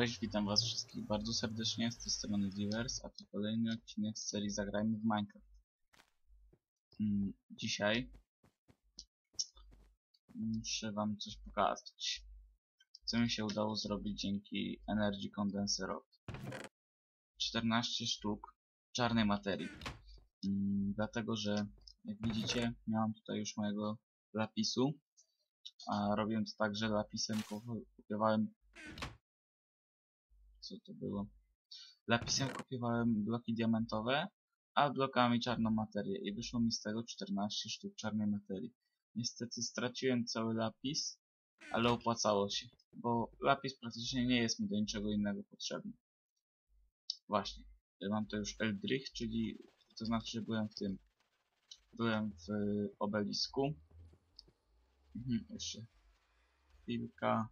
Cześć, witam was wszystkich bardzo serdecznie, z tej strony Divers, a to kolejny odcinek z serii Zagrajmy w Minecraft. Mm, Dzisiaj muszę wam coś pokazać, co mi się udało zrobić dzięki Energy Condenserowi. 14 sztuk czarnej materii, Mm, dlatego że jak widzicie miałem tutaj już mojego lapisu, a robiłem to tak, że lapisem ko- kopiowałem co to było? Lapisem kopiowałem bloki diamentowe, a blokami czarną materię i wyszło mi z tego 14 sztuk czarnej materii. Niestety straciłem cały lapis, ale opłacało się, bo lapis praktycznie nie jest mi do niczego innego potrzebny. Właśnie, mam to już Eldrich, czyli to znaczy, że byłem w tym, byłem w obelisku. Mhm, jeszcze chwilka.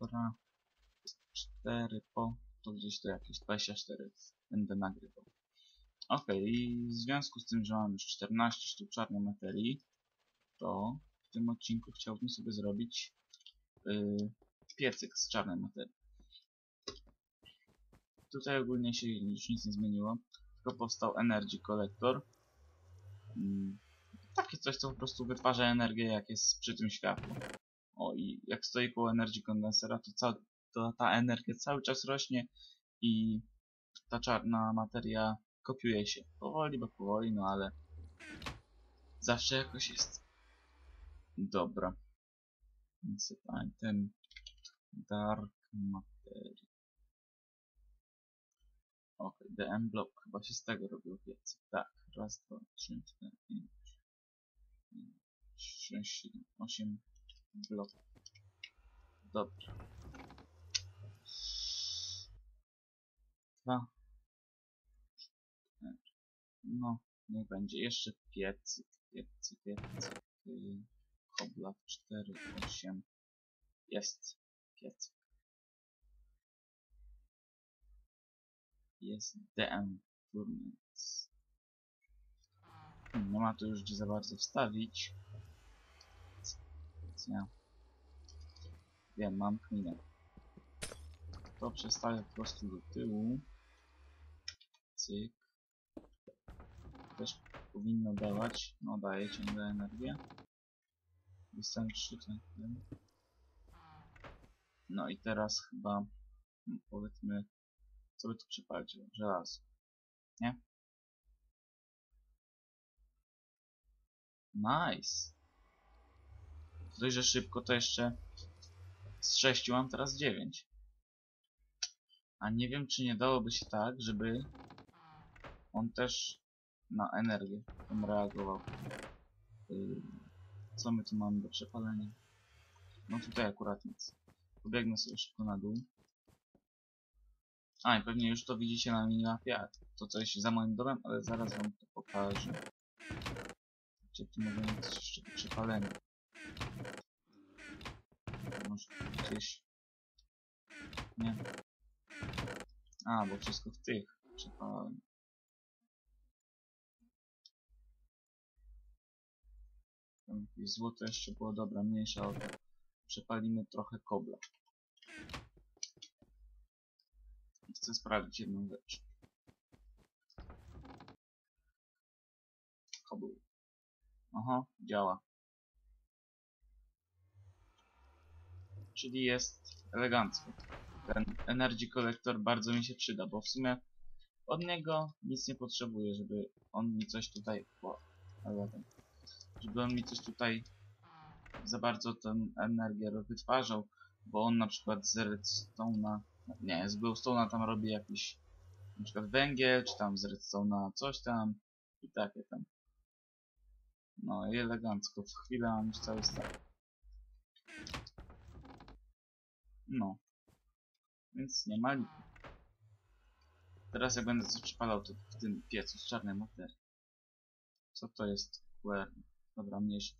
Dobra. 4 po. To gdzieś to jakieś 24 będę nagrywał. Ok, i w związku z tym, że mam już 14 sztuk czarnej materii, to w tym odcinku chciałbym sobie zrobić yy, piecyk z czarnej materii. Tutaj ogólnie się już nic nie zmieniło, tylko powstał Energy Collector. Mm, takie coś, co po prostu wytwarza energię, jak jest przy tym światło. O i jak stoi koło Energy Condensera, to, ca to ta energia cały czas rośnie i ta czarna materia kopiuje się. Powoli, bo powoli, no ale zawsze jakoś jest. Dobra. Więc ten Dark Materia. Ok, DM Block. Chyba się z tego robił więcej. Tak, raz, dwa, trzy, cztery, pięć, sześć, siedem, osiem bloków. Dobra. Dwa. Cztery. No, niech będzie. Jeszcze piecyk, piecyk, piecyk. Kobla 4, 8. Jest piecyk. Jest DM Furnace. Nie ma tu już gdzie za bardzo wstawić. Ja wiem, mam kminę. To przestawię po prostu do tyłu. Cyk. Też powinno dawać. No daje ciągle energię. Wystarczy ten. No i teraz chyba no, powiedzmy co by tu przypalić? Żelazo. Nie? Nice. Że szybko to jeszcze z 6 mam teraz 9. A nie wiem, czy nie dałoby się tak, żeby on też na energię tam reagował. Yy, co my tu mamy do przepalenia? No tutaj akurat nic. Pobiegnę sobie szybko na dół. A, i pewnie już to widzicie na minimapie, to coś za moim domem, ale zaraz wam to pokażę. Gdzie tu może mieć jeszcze do przepalenia. Może gdzieś... Nie. A, bo wszystko w tych przepalałem. Tam jakieś złoto jeszcze było dobra, mniejsza o to. Przepalimy trochę kobla. Chcę sprawdzić jedną rzecz. Kobl. Aha, działa. Czyli jest elegancko. Ten Energy Collector bardzo mi się przyda, bo w sumie od niego nic nie potrzebuję, żeby on mi coś tutaj... Żeby on mi coś tutaj za bardzo tę energię wytwarzał, bo on na przykład z redstone'a nie, z glowstone'a tam robi jakiś na przykład węgiel, czy tam z redstone'a coś tam i takie tam. No i elegancko, w chwilę mam już cały stack. No. Więc nie ma lipy. Teraz jak będę coś przypalał, to w tym piecu z czarnej materii. Co to jest? Dobra, mniejszy.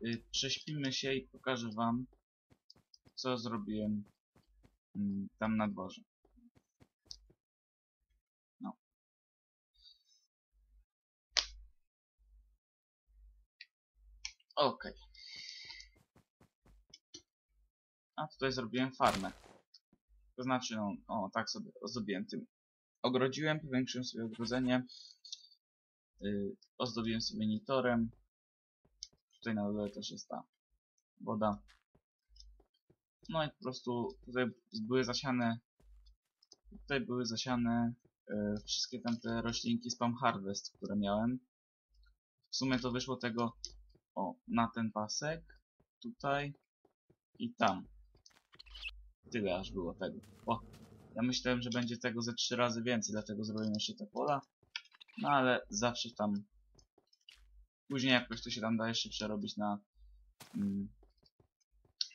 Yy, prześpimy się i pokażę wam, co zrobiłem mm, tam na dworze. No. Okej. A tutaj zrobiłem farmę. To znaczy, no, o, tak sobie ozdobiłem tym. Ogrodziłem, powiększyłem sobie ogrodzenie. Yy, ozdobiłem sobie nitorem. Tutaj na dole też jest ta woda. No i po prostu tutaj były zasiane tutaj były zasiane e, wszystkie tamte roślinki Spam Harvest, które miałem. W sumie to wyszło tego o, na ten pasek, tutaj i tam. Tyle aż było tego. O, ja myślałem, że będzie tego ze trzy razy więcej, dlatego zrobiłem jeszcze te pola. No ale zawsze tam później jakoś to się tam da jeszcze przerobić na mm,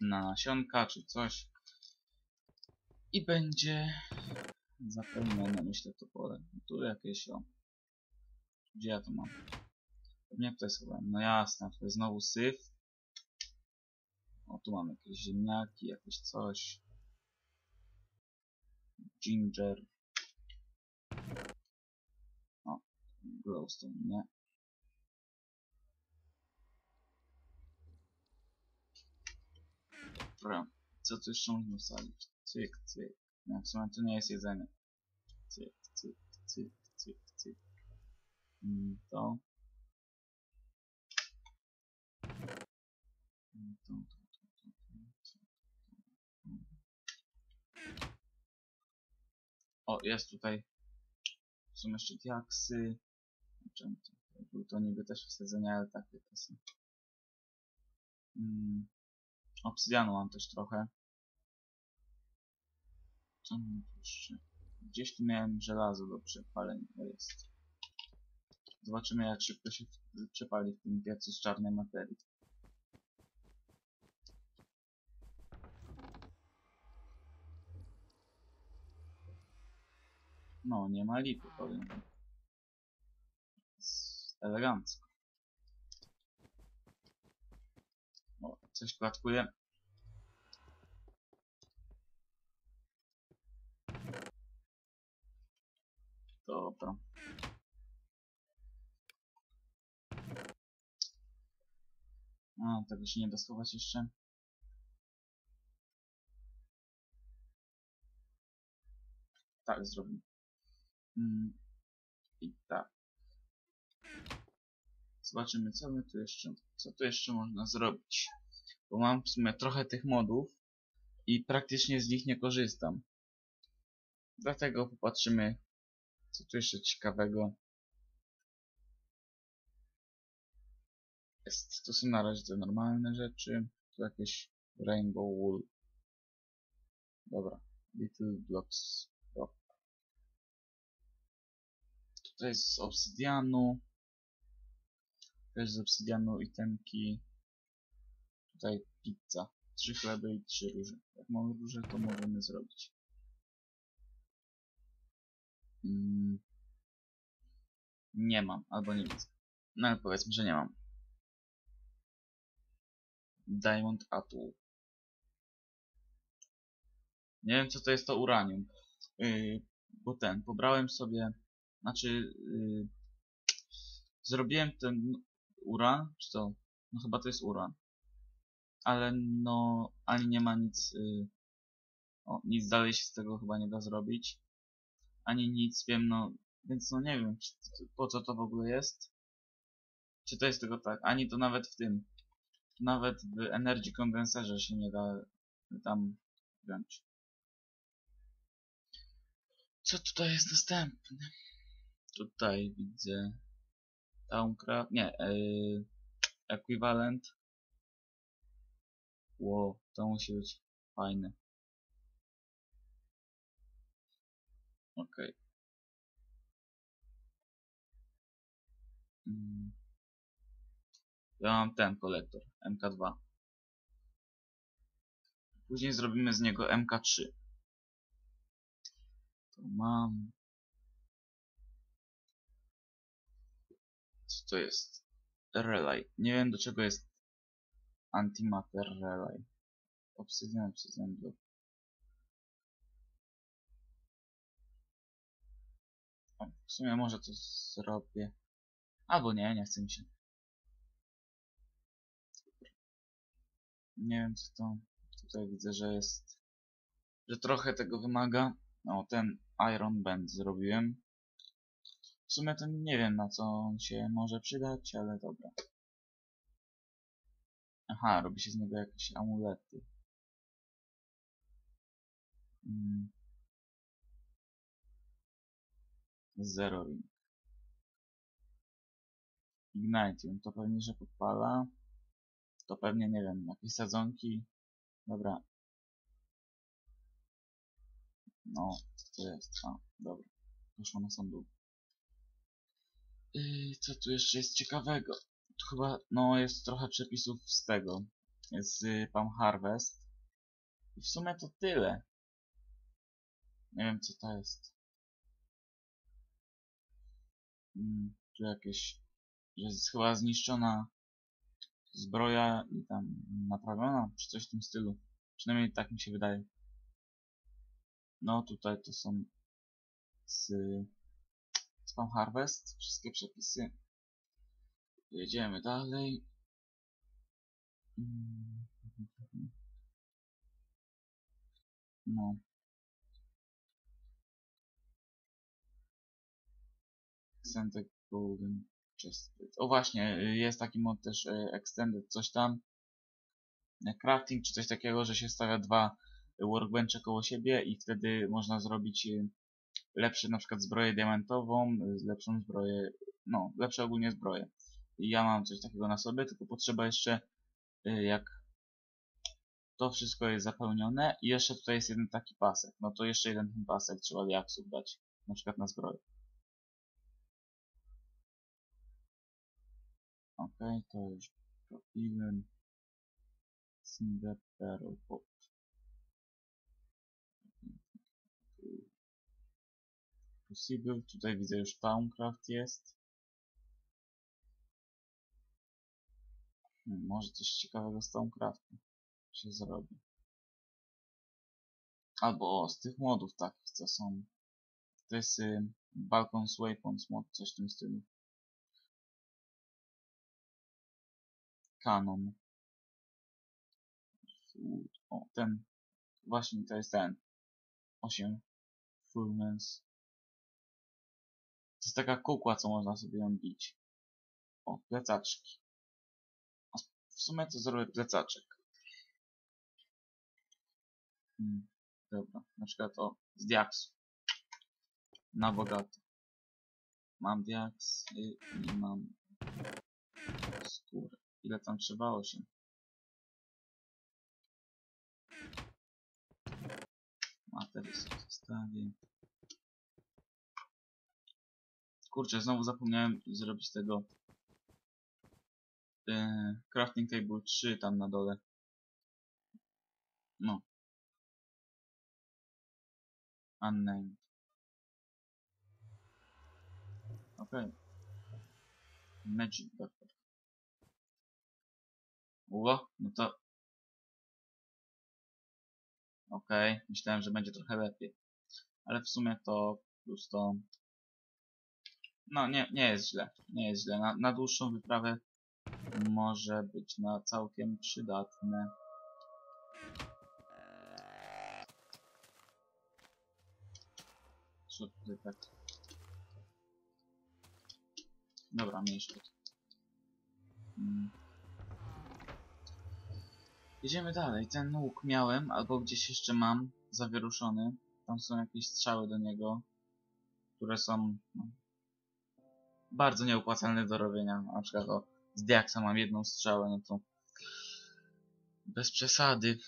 na nasionka czy coś. I będzie zapełnione, myślę, to pole. Tu jakieś o. Gdzie ja to mam? Pewnie tutaj schowałem. No jasne, to jest znowu syf. O, tu mamy jakieś ziemniaki, jakieś coś. Ginger. O, glowstone, nie? Dobra, co tu jeszcze można wsadzić? Cyk, cyk. No, w sumie to nie jest jedzenie. Cyk, cyk, cyk, cyk, cyk. Mm, To. Mm, to, to, O, jest tutaj. Są jeszcze diaksy. Był to niby też wsadzenia, ale takie to są. Mm. Obsydianu mam też trochę. Co mam jeszcze? Gdzieś tu miałem żelazo do przepalenia. Jest. Zobaczymy jak szybko się przepali w tym piecu z czarnej materii. No, nie ma lipy, powiem. elegancko. O, coś klatkuje. Dobra. A, tego się nie da schować jeszcze. Tak zrobimy. Mm. I tak. Zobaczymy co my tu jeszcze, co tu jeszcze można zrobić. Bo mam w sumie trochę tych modów i praktycznie z nich nie korzystam. Dlatego popatrzymy co tu jeszcze ciekawego jest. To są na razie te normalne rzeczy. Tu jakieś rainbow wool. Dobra. Little blocks. Block. Tutaj jest z obsydianu. Też z obsydianu itemki. Tutaj pizza. Trzy chleby i trzy róże. Jak mamy róże, to możemy zrobić. Mm. Nie mam, albo nie widzę. No ale powiedzmy, że nie mam. Diamond Atoll. Nie wiem co to jest to uranium. Yy, bo ten, pobrałem sobie, znaczy yy, zrobiłem ten uran, czy to? No chyba to jest uran. Ale no, ani nie ma nic, yy, o, nic dalej się z tego chyba nie da zrobić. Ani nic wiem, no, więc no nie wiem, czy, po co to w ogóle jest. Czy to jest tylko tak, ani to nawet w tym, nawet w Energy Condenserze się nie da tam wziąć. Co tutaj jest następne? Tutaj widzę Towncraft, nie, yy, Equivalent. Wow, to musi być fajne. Okej. Mm. Ja mam ten kolektor, MK2. Później zrobimy z niego MK3. To mam... Co jest? Relay. Nie wiem do czego jest Antimatter Relay. Obsydian, obsydian block. W sumie może to zrobię. Albo nie, nie chcę mi się. Nie wiem co to, Tutaj widzę, że jest... Że trochę tego wymaga. O, ten Iron Band zrobiłem. W sumie to nie wiem na co on się może przydać, ale dobra. Aha, robi się z niego jakieś amulety. Mm. Zero ring. Ignitium, to pewnie, że podpala. To pewnie, nie wiem, jakieś sadzonki. Dobra. No, co to jest? A, dobra. Poszło na sam. Co tu jeszcze jest ciekawego? Tu chyba, no, jest trochę przepisów z tego. Z y, Harvest. I w sumie to tyle. Nie wiem, co to jest. Mm, tu jakieś... Że jest chyba zniszczona zbroja i tam naprawiona, czy coś w tym stylu. Przynajmniej tak mi się wydaje. No tutaj to są z Spam Harvest, wszystkie przepisy. Jedziemy dalej. No. Extended Golden Chestplate. O właśnie, jest taki mod też e, Extended coś tam. E, Crafting czy coś takiego, że się stawia dwa workbenche koło siebie i wtedy można zrobić e, lepsze na przykład zbroję diamentową, lepszą zbroję, no, lepsze ogólnie zbroje. Ja mam coś takiego na sobie, tylko potrzeba jeszcze, y, jak to wszystko jest zapełnione i jeszcze tutaj jest jeden taki pasek, no to jeszcze jeden ten pasek trzeba diaksów dać, na przykład na zbroję. Ok, to już robiłem. Cinder Possible. Tutaj widzę już Towncraft jest. Hmm, może coś ciekawego z Towncraftem się zrobi. Albo o, z tych modów takich co są. To jest y, Balkons Weapons mod, coś w tym stylu. Canon. O, ten. Właśnie to jest ten. 8. Fullness. Jest taka kukła, co można sobie ją bić. O, plecaczki. W sumie to zrobię plecaczek. Hmm, dobra, na przykład o, z diaksu. Na bogato. Mam diaks i, i mam skórę. Ile tam trzeba? 8. Materii sobie zostawię. Kurczę, znowu zapomniałem zrobić tego yy, crafting table 3 tam na dole. No. Unnamed. Okay. Magic Backpack. Ło, no to... Okay. myślałem, że będzie trochę lepiej. Ale w sumie to plus to no nie, nie jest źle. Nie jest źle. Na, na dłuższą wyprawę może być na całkiem przydatne. Co tutaj tak? Dobra, mniejszy. Hmm. Jedziemy dalej. Ten łuk miałem, albo gdzieś jeszcze mam zawieruszony. Tam są jakieś strzały do niego, które są no, bardzo nieopłacalne do robienia. Na przykład o, z Diaksa mam jedną strzałę, no to bez przesady.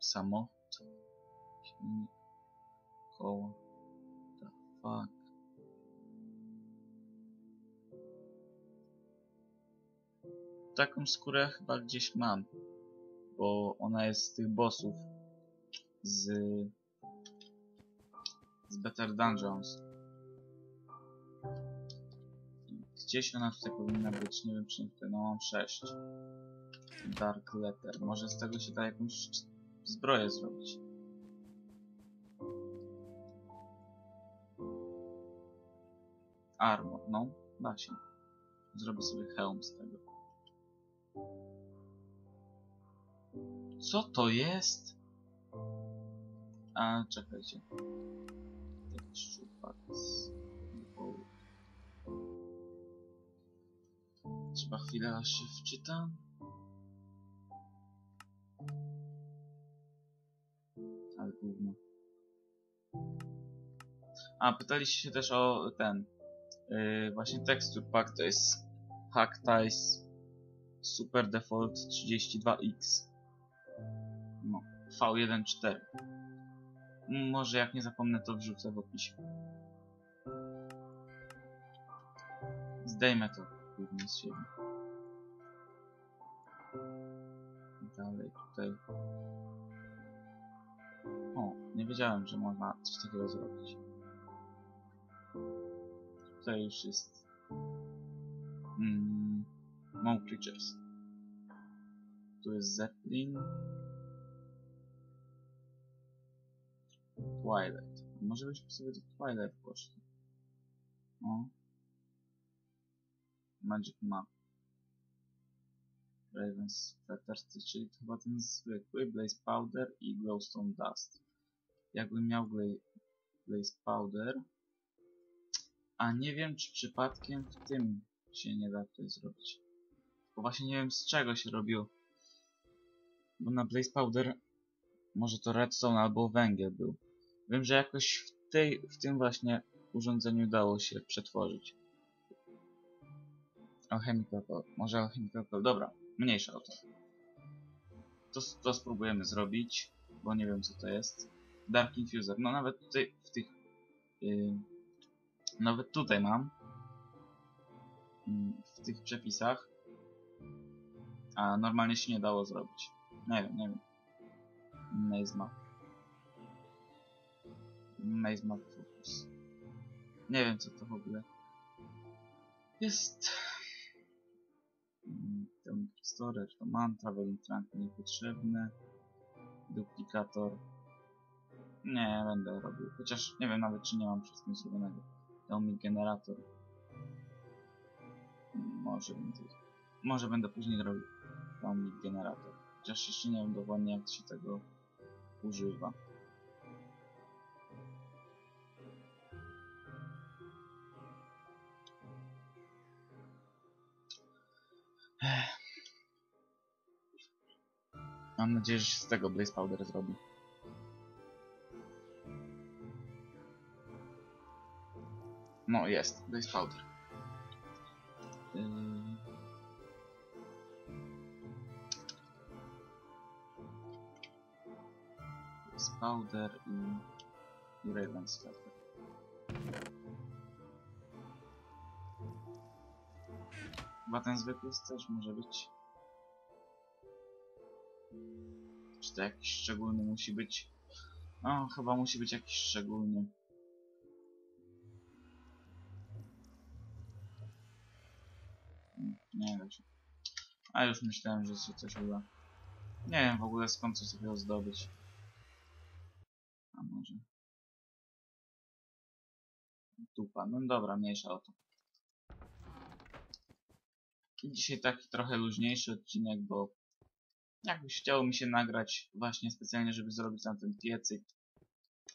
Samo. Koło. The fuck. Taką skórę chyba gdzieś mam. Bo ona jest z tych bossów. Z... Z Better Dungeons. Gdzieś ona tutaj powinna być, nie wiem czy tutaj, no mam 6. Dark Letter. Może z tego się da jakąś zbroję zrobić. Armor, no, da się. Zrobię sobie hełm z tego. Co to jest? A, czekajcie. Jakiś szczupak Trzeba chwilę aż się wczyta. Ale gówno. A, pytaliście się też o ten. Yy, właśnie texture pack to jest Hacktice Super Default 32X. No, V1.4. M- Może jak nie zapomnę to wrzucę w opisie. Zdejmę to z. Dalej tutaj. O, nie wiedziałem, że można coś takiego zrobić. Tutaj już jest mm, More Creatures. Tu jest Zeppelin. Twilight. Może byśmy sobie do Twilight poszli. O. Magic Map. Raven's Fetters, czyli to chyba ten zwykły Blaze Powder i Glowstone Dust. Jakbym miał Blaze Powder, a nie wiem, czy przypadkiem w tym się nie da tutaj zrobić. Bo właśnie nie wiem, z czego się robiło. Bo na Blaze Powder może to redstone albo węgiel był. Wiem, że jakoś w, tej, w tym właśnie urządzeniu dało się przetworzyć. Alchemical Pearl. Może Alchemical Pearl. Dobra, mniejsza o to. to. To spróbujemy zrobić, bo nie wiem co to jest. Dark Infuser. No nawet tutaj w tych... Yy, nawet tutaj mam. mm, W tych przepisach. A normalnie się nie dało zrobić. Nie wiem, nie wiem. Maze Map. Maze Map Focus. Nie wiem co to w ogóle jest. Ten storage to mam, traveling trunk niepotrzebny. Duplikator. Nie, będę robił. Chociaż nie wiem nawet czy nie mam wszystkim zrobionego. Dał mi generator. Może będę. Może będę później robił. Dał mi generator. Chociaż jeszcze nie wiem dokładnie jak się tego używa. Mam nadzieję, że się z tego Blaze Powder zrobi. No jest, Blaze Powder. Yy... Blaze Powder i, i Raven's Feather. Chyba ten zwykły też może być. Czy to jakiś szczególny musi być? No, chyba musi być jakiś szczególny. Nie się. A już myślałem, że się coś uda. Nie wiem w ogóle skąd coś takiego zdobyć. A może... Dupa. No dobra, mniejsza o to. Dzisiaj taki trochę luźniejszy odcinek, bo jakoś chciało mi się nagrać właśnie specjalnie, żeby zrobić tam ten piecyk.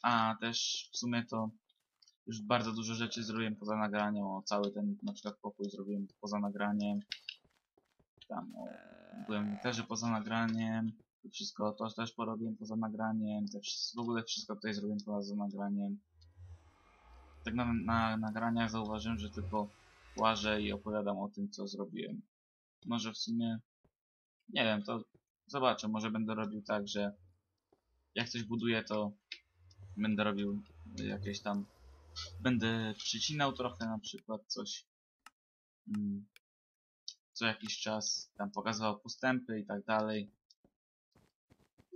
A też w sumie to już bardzo dużo rzeczy zrobiłem poza nagraniem, o cały ten na przykład pokój zrobiłem poza nagraniem. Tam o, byłem też poza nagraniem. Wszystko to też porobiłem poza nagraniem. Te, wsz- w ogóle wszystko tutaj zrobiłem poza nagraniem. Tak na, na nagraniach zauważyłem, że tylko łażę i opowiadam o tym, co zrobiłem. Może w sumie, nie wiem, to zobaczę, może będę robił tak, że jak coś buduję, to będę robił jakieś tam, będę przycinał trochę na przykład coś, mm, co jakiś czas tam pokazywał postępy i tak dalej.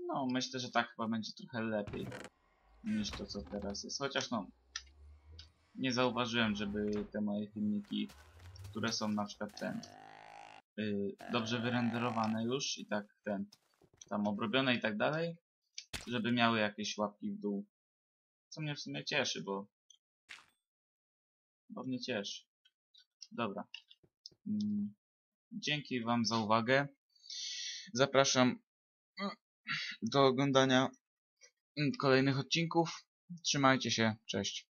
No, myślę, że tak chyba będzie trochę lepiej niż to, co teraz jest. Chociaż no, nie zauważyłem, żeby te moje filmiki, które są na przykład ten, yy, dobrze wyrenderowane już i tak ten, tam obrobione i tak dalej, żeby miały jakieś łapki w dół. Co mnie w sumie cieszy, bo, bo mnie cieszy. Dobra. Mm, Dzięki Wam za uwagę. Zapraszam do oglądania kolejnych odcinków. Trzymajcie się, cześć.